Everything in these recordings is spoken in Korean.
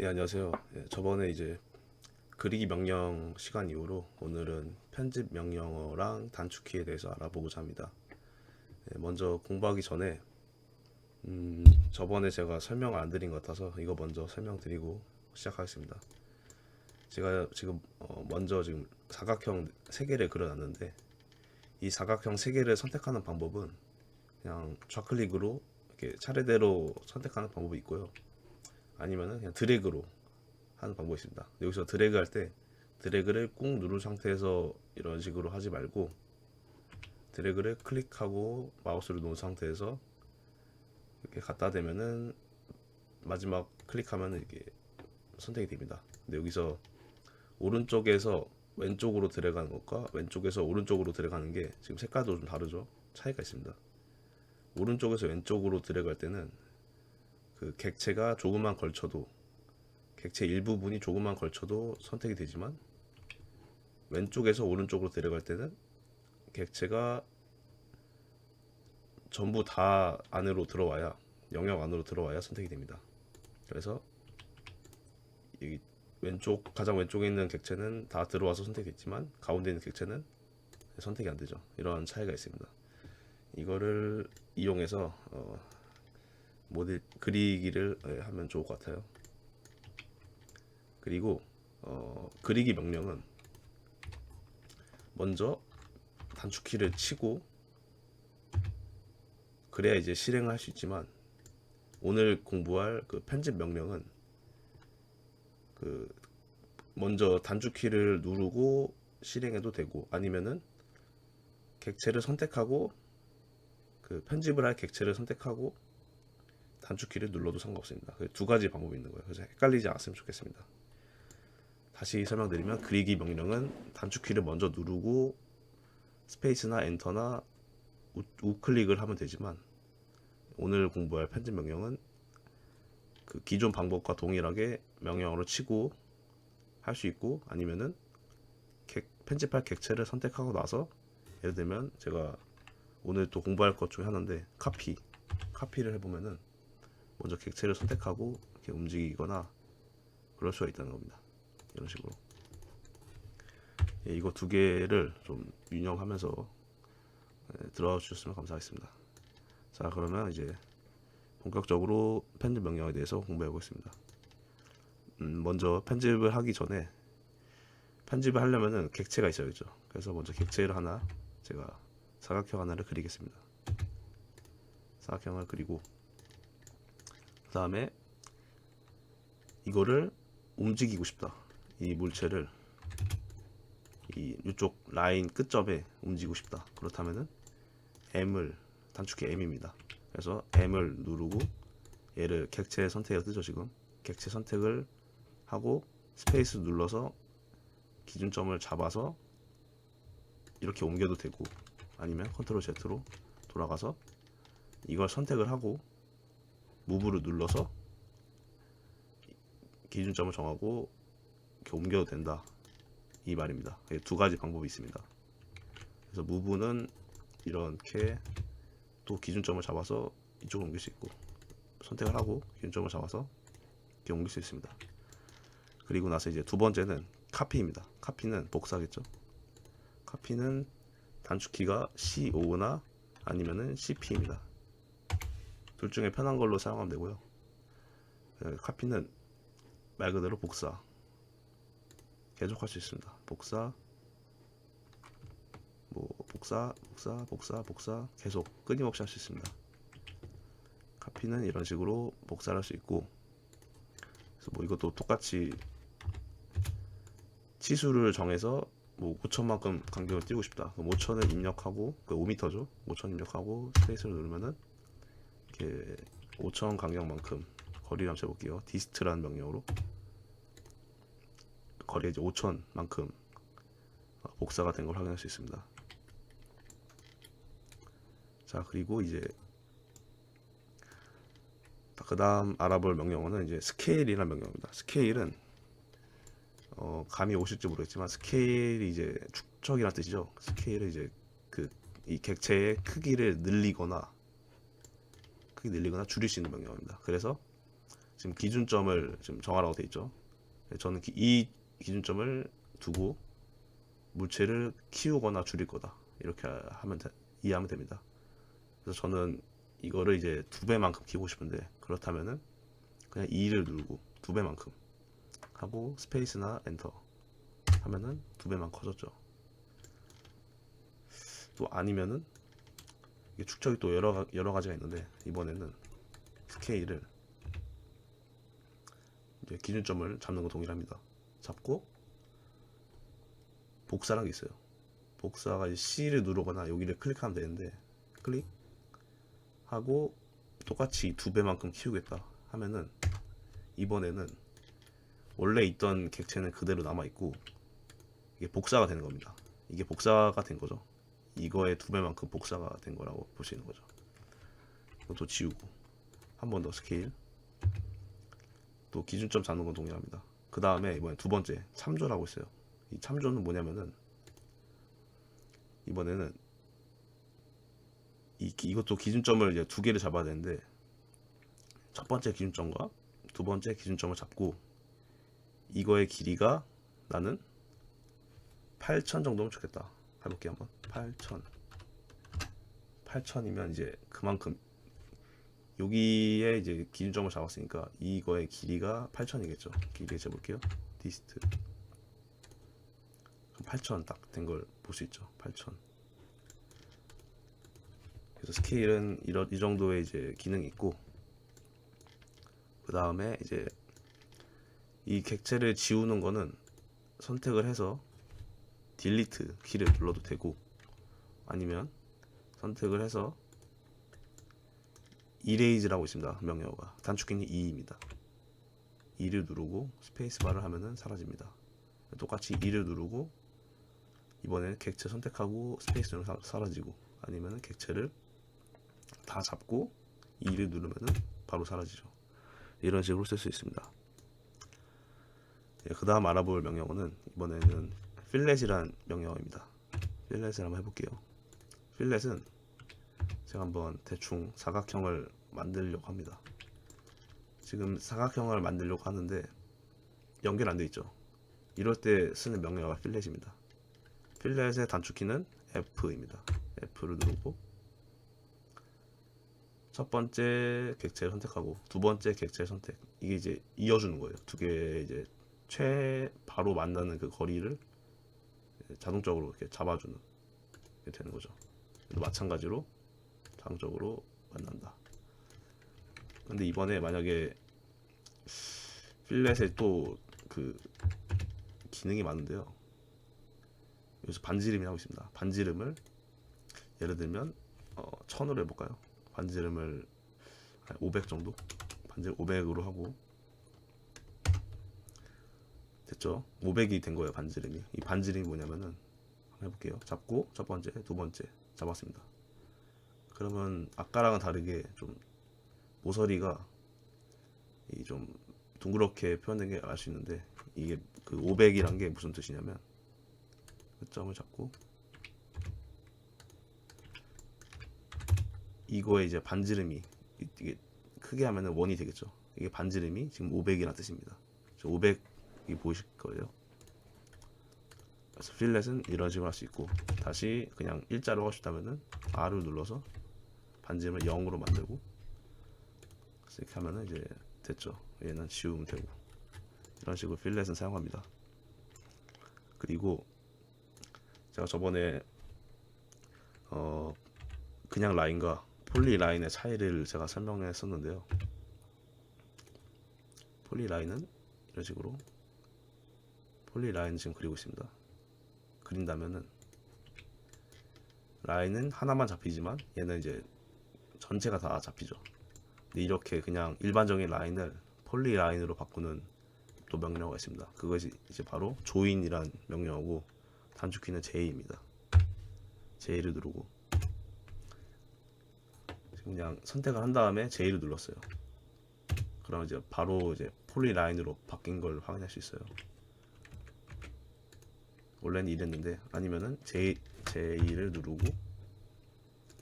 예, 안녕하세요. 예, 저번에 이제 그리기 명령 시간 이후로 오늘은 편집 명령어랑 단축키에 대해서 알아보고자 합니다. 예, 먼저 공부하기 전에 음, 저번에 제가 설명을 안 드린 것 같아서 이거 먼저 설명드리고 시작하겠습니다. 제가 지금 어, 먼저 지금 사각형 세 개를 그려놨는데 이 사각형 세 개를 선택하는 방법은 그냥 좌클릭으로 이렇게 차례대로 선택하는 방법이 있고요. 아니면은 그냥 드래그로 하는 방법이 있습니다. 여기서 드래그 할 때 드래그를 꾹 누른 상태에서 이런 식으로 하지 말고 드래그를 클릭하고 마우스를 놓은 상태에서 이렇게 갖다 대면은 마지막 클릭하면은 이게 선택이 됩니다. 근데 여기서 오른쪽에서 왼쪽으로 들어가는 것과 왼쪽에서 오른쪽으로 들어가는 게 지금 색깔도 좀 다르죠. 차이가 있습니다. 오른쪽에서 왼쪽으로 들어갈 때는 그 객체가 조금만 걸쳐도 객체 일부분이 조금만 걸쳐도 선택이 되지만 왼쪽에서 오른쪽으로 데려갈 때는 객체가 전부 다 안으로 들어와야 영역 안으로 들어와야 선택이 됩니다. 그래서 이 왼쪽 가장 왼쪽에 있는 객체는 다 들어와서 선택됐지만 가운데 있는 객체는 선택이 안 되죠. 이런 차이가 있습니다. 이거를 이용해서 어, 모델 그리기를 예, 하면 좋을 것 같아요. 그리고 어, 그리기 명령은 먼저 단축키를 치고 그래야 이제 실행을 할 수 있지만 오늘 공부할 그 편집 명령은 그 먼저 단축키를 누르고 실행해도 되고 아니면은 객체를 선택하고 그 편집을 할 객체를 선택하고 단축키를 눌러도 상관없습니다. 그두 가지 방법이 있는 거예요. 그래서 헷갈리지 않았으면 좋겠습니다. 다시 설명드리면 그리기 명령은 단축키를 먼저 누르고 스페이스나 엔터나 우, 우클릭을 하면 되지만 오늘 공부할 편집 명령은 그 기존 방법과 동일하게 명령어로 치고 할 수 있고 아니면은 객- 편집할 객체를 선택하고 나서 예를 들면 제가 오늘 또 공부할 것 중에 하나인데 카피 카피를 해보면은 먼저 객체를 선택하고 이렇게 움직이거나 그럴 수가 있다는 겁니다. 이런 식으로. 예, 이거 두 개를 좀 유념하면서 예, 들어와 주셨으면 감사하겠습니다. 자, 그러면 이제 본격적으로 편집 명령에 대해서 공부해 보겠습니다. 음, 먼저 편집을 하기 전에 편집을 하려면은 객체가 있어야죠. 그래서 먼저 객체를 하나 제가 사각형 하나를 그리겠습니다. 사각형을 그리고 그 다음에 이거를 움직이고 싶다. 이 물체를 이 이쪽 라인 끝점에 움직이고 싶다. 그렇다면은 M을 단축키 M입니다. 그래서 M을 누르고 얘를 객체 선택해서 뜨죠 지금. 객체 선택을 하고 스페이스 눌러서 기준점을 잡아서 이렇게 옮겨도 되고 아니면 컨트롤 Z로 돌아가서 이걸 선택을 하고 무브를 눌러서 기준점을 정하고 이렇게 옮겨도 된다 이 말입니다. 두 가지 방법이 있습니다. 그래서 무브는 이렇게 또 기준점을 잡아서 이쪽으로 옮길 수 있고 선택을 하고 기준점을 잡아서 이렇게 옮길 수 있습니다. 그리고 나서 이제 두 번째는 카피입니다. 카피는 복사겠죠. 카피는 단축키가 C5나 아니면은 CP입니다. 둘 중에 편한 걸로 사용하면 되고요. 예, 카피는 말 그대로 복사. 계속할 수 있습니다. 복사, 뭐 복사, 복사, 복사, 복사 계속 끊임없이 할 수 있습니다. 카피는 이런 식으로 복사를 할 수 있고, 그래서 뭐 이것도 똑같이 치수를 정해서 뭐 5천만큼 간격을 띄우고 싶다. 그럼 5천을 입력하고 그 5m죠. 5천 입력하고 스페이스를 누르면은 이렇게 5천 간격만큼 거리를 한번 재볼게요. 디스트라는 명령으로 거리가 이제 5천만큼 복사가 된 걸 확인할 수 있습니다. 자 그리고 이제 그 다음 알아볼 명령어는 이제 스케일이라는 명령입니다. 스케일은 어, 감이 오실지 모르겠지만 스케일이 이제 축척이라는 뜻이죠. 스케일은 이제 그 이 객체의 크기를 늘리거나 크기 늘리거나 줄일 수 있는 명령어입니다. 그래서 지금 기준점을 지금 정하라고 돼 있죠. 네, 저는 기- 이 기준점을 두고 물체를 키우거나 줄일 거다 이렇게 하면 돼- 이해하면 됩니다. 그래서 저는 이거를 이제 두 배만큼 키우고 싶은데 그렇다면은 그냥 2를 누르고 두 배만큼 하고 스페이스나 엔터 하면은 두 배만 커졌죠. 또 아니면은 이게 축척이 또 여러 가- 여러 가지가 있는데 이번에는 스케일을 이제 기준점을 잡는 거 동일합니다. 잡고 복사라는 게 있어요. 복사가 C를 누르거나 여기를 클릭하면 되는데 클릭 하고 똑같이 두 배만큼 키우겠다 하면은 이번에는 원래 있던 객체는 그대로 남아 있고 이게 복사가 되는 겁니다. 이게 복사가 된 거죠. 이거의 두 배만큼 복사가 된 거라고 있는 거죠. 이것도 지우고 한 번 더 스케일 또 기준점 잡는 건 동일합니다. 그 다음에 이번에 두 번째 참조라고 있어요. 이 참조는 뭐냐면은 이번에는 이, 이것도 기준점을 이제 두 개를 잡아야 되는데 첫 번째 기준점과 두 번째 기준점을 잡고 이거의 길이가 나는 8천 정도면 좋겠다. 해볼게 한번. 8천. 8천이면 이제 그만큼 여기에 이제 기준점을 잡았으니까 이거의 길이가 8천이겠죠. 길이 재볼게요. 디스트. 8천 딱 된 걸 볼 수 있죠. 8천. 그래서 스케일은 이런 이 정도의 이제 기능이 있고 그 다음에 이제 이 객체를 지우는 거는 선택을 해서 딜리트 키를 눌러도 되고 아니면 선택을 해서 이레이즈라고 있습니다. 명령어가. 단축키는 2입니다. 2를 누르고 스페이스바를 하면은 사라집니다. 똑같이 2를 누르고 이번에는 객체 선택하고 스페이스 누르면 사- 사라지고 아니면은 객체를 다 잡고 2를 누르면은 바로 사라지죠. 이런 식으로 쓸 수 있습니다. 예, 그 다음 알아볼 명령어는 이번에는 필렛이란 명령어입니다. 필렛을 한번 해볼게요. 필렛은 제가 한번 대충 사각형을 만들려고 합니다. 지금 사각형을 만들려고 하는데 연결 안 돼 있죠. 이럴 때 쓰는 명령어가 필렛입니다. 필렛의 단축키는 F입니다. F를 누르고 첫 번째 객체를 선택하고 두 번째 객체 선택 이게 이제 이어주는 거예요. 두 개 이제 최 바로 만나는 그 거리를 자동적으로 이렇게 잡아주는 게 되는 거죠. 마찬가지로 자동적으로 만난다. 근데 이번에 만약에 필렛에 또 그 기능이 많은데요. 여기서 반지름이라고 있습니다. 반지름을 예를 들면 어, 1000으로 해볼까요? 반지름을 한500 정도? 반지름 500으로 하고 됐죠? 500이 된 거예요 반지름이. 이 반지름이 뭐냐면은 한번 해볼게요. 잡고 첫 번째 두 번째 잡았습니다. 그러면 아까랑은 다르게 좀 모서리가 이 좀 둥그렇게 표현된 게 알 수 있는데 이게 그 500이란 게 무슨 뜻이냐면 끝점을 잡고 이거에 이제 반지름이 이- 이게 크게 하면은 원이 되겠죠. 이게 반지름이 지금 500이라는 뜻입니다. 500 이 보이실 거예요. 그래서 필렛은 이런 식으로 할 수 있고 다시 그냥 일자로 하고 싶다면은 R을 눌러서 반지름을 0으로 만들고 이렇게 하면은 이제 됐죠. 얘는 지우면 되고 이런 식으로 필렛은 사용합니다. 그리고 제가 저번에 어 그냥 라인과 폴리 라인의 차이를 제가 설명했었는데요. 폴리 라인은 이런 식으로 폴리 라인 지금 그리고 있습니다. 그린다면은 라인은 하나만 잡히지만 얘는 이제 전체가 다 잡히죠. 근데 이렇게 그냥 일반적인 라인을 폴리 라인으로 바꾸는 또 명령어가 있습니다. 그것이 이제 바로 조인이란 명령어고 단축키는 J입니다. J를 누르고 그냥 선택을 한 다음에 J를 눌렀어요. 그러면 이제 바로 이제 폴리 라인으로 바뀐 걸 확인할 수 있어요. 원래는 이랬는데 아니면은 J J를 누르고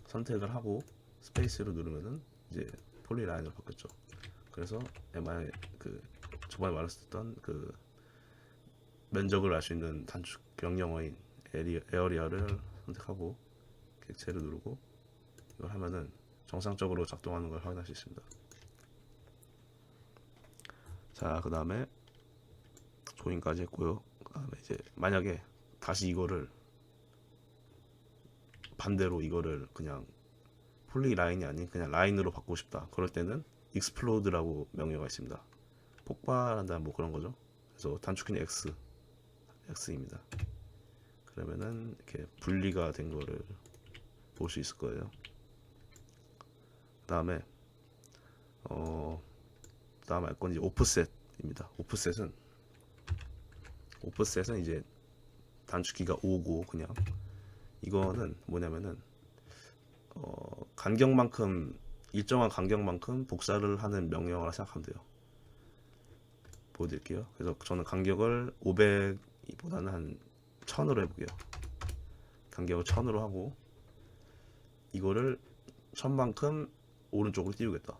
선택을 하고 스페이스를 누르면은 이제 폴리 라인으로 바뀌었죠. 그래서 MI 그 저번에 말했었던 그 면적을 알 수 있는 단축 명령어인 에리, 에어리아를 선택하고 객체를 누르고 이걸 하면은 정상적으로 작동하는 걸 확인할 수 있습니다. 자, 그 다음에 조인까지 했고요. 이제 만약에 다시 이거를 반대로 이거를 그냥 폴리 라인이 아닌 그냥 라인으로 바꾸고 싶다. 그럴 때는 explode라고 명령어가 있습니다. 폭발한다 뭐 그런 거죠. 그래서 단축키는 X, X입니다. 그러면은 이렇게 분리가 된 거를 볼 수 있을 거예요. 그다음에 어 그다음 알건 이제 오프셋입니다. 오프셋은 오프셋은 이제 단축키가 5고 그냥 이거는 뭐냐면은 어 간격만큼 일정한 간격만큼 복사를 하는 명령어라 생각하면 돼요. 보여드릴게요. 그래서 저는 간격을 500보다는 한 1000으로 해볼게요. 간격을 1000으로 하고 이거를 1000만큼 오른쪽으로 띄우겠다.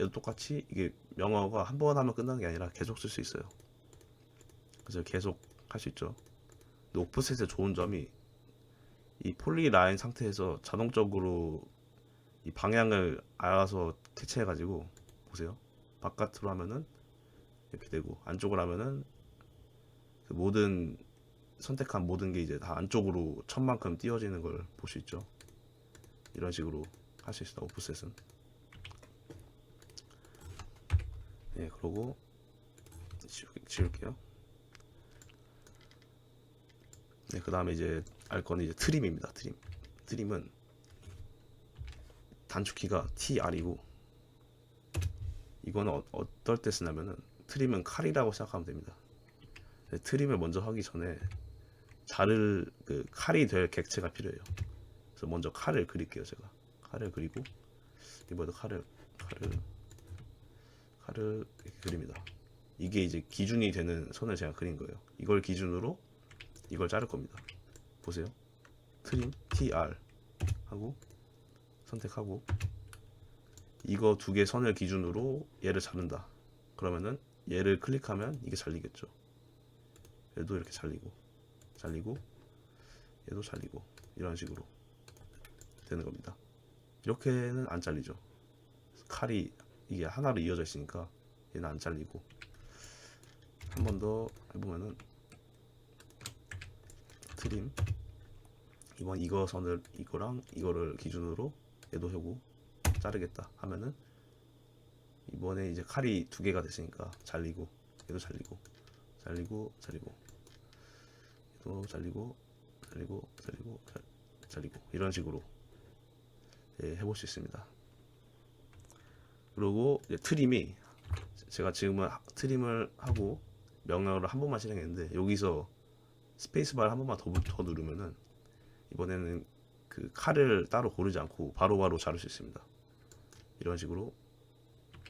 얘도 똑같이 이게 명어가 한 번 하면 끝나는 게 아니라 계속 쓸 수 있어요. 그래서 계속 할 수 있죠. 오프셋의 좋은 점이 이 폴리 라인 상태에서 자동적으로 이 방향을 알아서 캐치해 가지고 보세요. 바깥으로 하면은 이렇게 되고 안쪽으로 하면은 그 모든 선택한 모든 게 이제 다 안쪽으로 천만큼 띄워지는 걸 볼 수 있죠. 이런 식으로 할 수 있습니다. 오프셋은. 예, 그러고 지울, 지울게요. 네, 그 다음에 이제 알 거는 이제 트림입니다. 트림. 트림은 단축키가 TR이고 이거는 어, 어떨 때 쓰냐면은 트림은 칼이라고 생각하면 됩니다. 네, 트림을 먼저 하기 전에 자를 그 칼이 될 객체가 필요해요. 그래서 먼저 칼을 그릴게요, 제가. 칼을 그리고 이번에도 칼을 칼을 칼을 그립니다. 이게 이제 기준이 되는 선을 제가 그린 거예요. 이걸 기준으로 이걸 자를 겁니다. 보세요. 트림 TR 하고 선택하고 이거 두 개 선을 기준으로 얘를 자른다. 그러면은 얘를 클릭하면 이게 잘리겠죠. 얘도 이렇게 잘리고 잘리고 얘도 잘리고 이런 식으로 되는 겁니다. 이렇게는 안 잘리죠. 칼이 이게 하나로 이어져 있으니까 얘는 안 잘리고 한 번 더 해보면은 트림 이번 이거 선을 이거랑 이거를 기준으로 얘도 하고 자르겠다 하면은 이번에 이제 칼이 두 개가 됐으니까 잘리고 얘도 잘리고 잘리고 잘리고 얘도 잘리고 잘리고 잘리고 잘, 잘리고 이런 식으로 예, 해볼 수 있습니다. 그리고 트림이 제가 지금은 하- 트림을 하고 명령어를 한 번만 실행했는데 여기서 스페이스바를 한 번만 더, 더 누르면은 이번에는 그 칼을 따로 고르지 않고 바로바로 자를 수 있습니다. 이런 식으로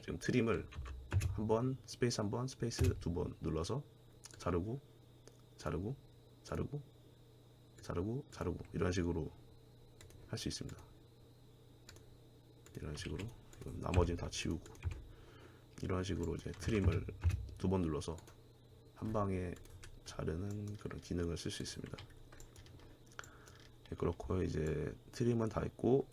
지금 트림을 한 번 스페이스 한 번 스페이스 두 번 눌러서 자르고 자르고 자르고 자르고 자르고 이런 식으로 할 수 있습니다. 이런 식으로 나머지는 다 지우고 이런 식으로 이제 트림을 두 번 눌러서 한 방에 자르는 그런 기능을 쓸 수 있습니다. 네, 그렇고 이제 트림은 다 했고